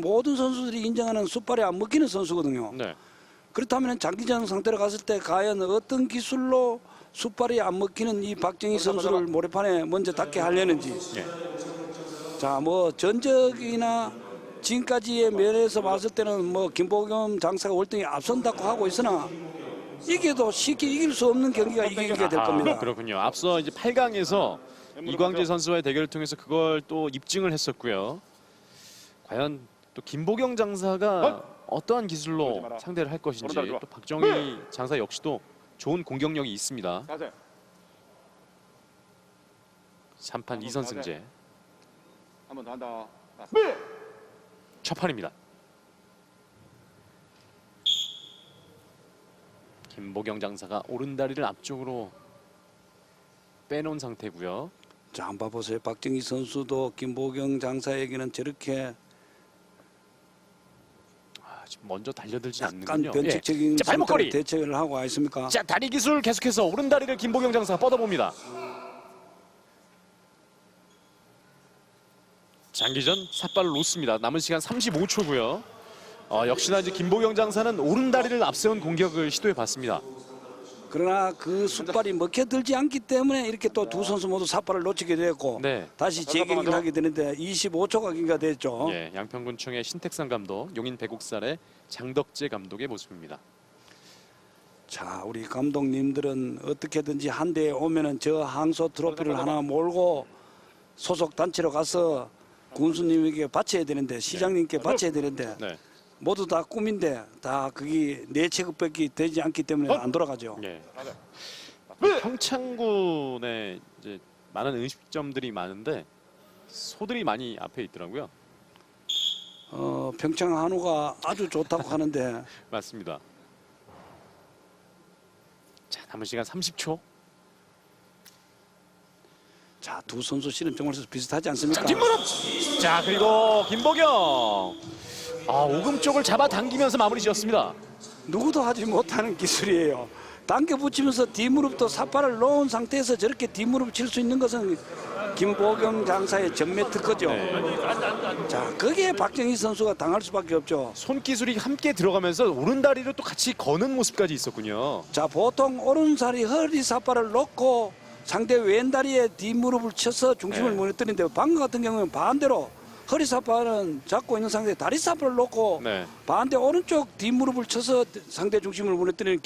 모든 선수들이 인정하는 숫발이 안 먹히는 선수거든요. 네. 그렇다면 장기전 상태로 갔을 때 과연 어떤 기술로 숫발이 안 먹히는 이 박정희 선수를 모래판에 먼저 닿게 하려는지. 예. 자, 뭐 전적이나 지금까지의 면에서 봤을 때는 뭐 김보겸 장사가 월등히 앞선다고 하고 있으나 이게도 쉽게 이길 수 없는 경기가 이기게 될 아, 겁니다. 그렇군요. 앞서 이제 8강에서 이광재 선수와의 대결을 통해서 그걸 또 입증을 했었고요. 과연 또 김보경 장사가 어 떠한 기술로 상대를 할 것인지 또 박정희 장사 역시도 좋은 공격력이 있습니다. 자세. 3판 2선 승제 한번 더 한다. 첫 판입니다. 김보경 장사가 오른다리를 앞쪽으로 빼놓은 상태고요. 자, 한번 보세요. 박정희 선수도 김보경 장사에게는 저렇게 먼저 달려들지 않는군요. 변칙적인 예. 자, 발목걸이. 상태로 대책을 하고 와 있습니까? 자 다리 기술 계속해서 오른 다리를 김보경 장사가 뻗어봅니다. 장기전 삿발을 놓습니다. 남은 시간 35초고요. 어, 역시나 이제 김보경 장사는 오른 다리를 앞세운 공격을 시도해 봤습니다. 그러나 그 숫발이 먹혀들지 않기 때문에 이렇게 또 두 선수 모두 삿발을 놓치게 됐고 네. 다시 재경기를 하게 되는데 25초가 경과됐죠. 예, 양평군청의 신택상 감독, 용인 배국살의 장덕재 감독의 모습입니다. 자, 우리 감독님들은 어떻게든지 한 대에 오면은 저 항소 트로피를 하나 몰고 소속 단체로 가서 군수님에게 바쳐야 되는데 시장님께 바쳐야 되는데 네, 모두 다 꿈인데 다 그게 내 체급밖에 되지 않기 때문에 안 돌아가죠. 예. 평창군에 이제 많은 음식점들이 많은데 소들이 많이 앞에 있더라고요. 어, 평창 한우가 아주 좋다고 하는데 맞습니다. 자, 남은 시간 30초. 자, 두 선수 씨는 정말 비슷하지 않습니까? 자. 자, 그리고 김보경. 아, 오금 쪽을 잡아 당기면서 마무리 지었습니다. 누구도 하지 못하는 기술이에요. 당겨 붙이면서 뒷무릎도 삿발을 놓은 상태에서 저렇게 뒷무릎 칠 수 있는 것은 김보경 장사의 정매 특허죠. 자, 거기에 박정희 선수가 당할 수밖에 없죠. 손기술이 함께 들어가면서 오른다리를 또 같이 거는 모습까지 있었군요. 자, 보통 오른살이 허리 삿발을 놓고 상대 왼다리에 뒷무릎을 쳐서 중심을 네. 무너뜨리는데 방금 같은 경우는 반대로 허리 삿발은 잡고 있는 상태에 다리 삿발을 놓고 네. 반대 오른쪽 뒷무릎을 쳐서 상대 중심을 무너뜨리는